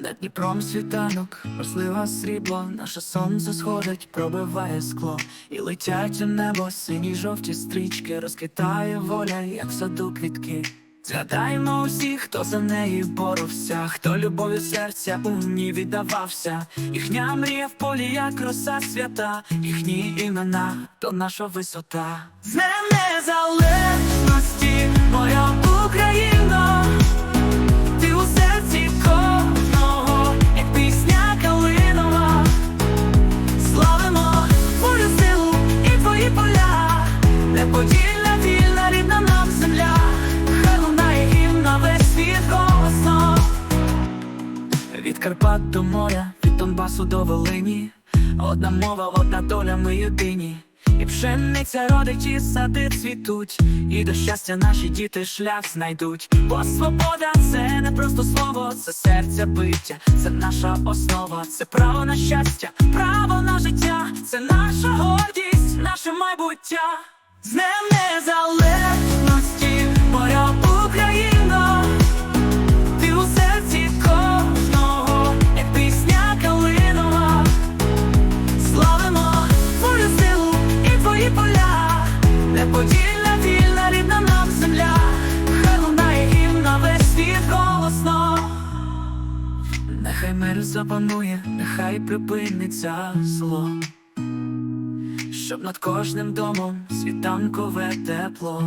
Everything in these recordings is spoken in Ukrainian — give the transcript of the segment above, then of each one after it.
Над Дніпром світанок, рослива срібло, наше сонце сходить, пробиває скло, і летять у небо сині жовті стрічки, розквітає воля, як в саду квітки. Згадаємо усіх, хто за неї боровся, хто любов'ю серця у ній віддавався. Їхня мрія в полі, як роса свята, їхні імена то наша висота. З Днем Від Карпат до моря, від Донбасу до Волині, одна мова, одна доля, ми єдині. І пшениця родить, і сади цвітуть, і до щастя наші діти шлях знайдуть. Бо свобода це не просто слово, це серця биття, це наша основа, це право на щастя, право на життя, це наша гордість, наше майбуття. З Днем незалежності, неподільна вільна рідна нам земля, хай лунає гімн весь світ голосно. Нехай мир запанує, нехай припиниться зло, щоб над кожним домом світанкове тепло.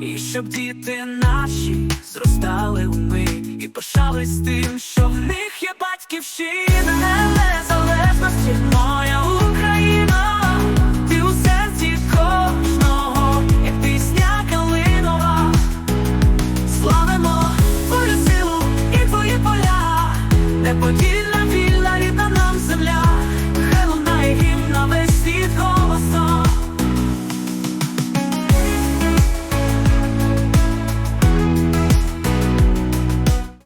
І щоб діти наші зростали у мить і пишались тим, що в них є батьківщина, But you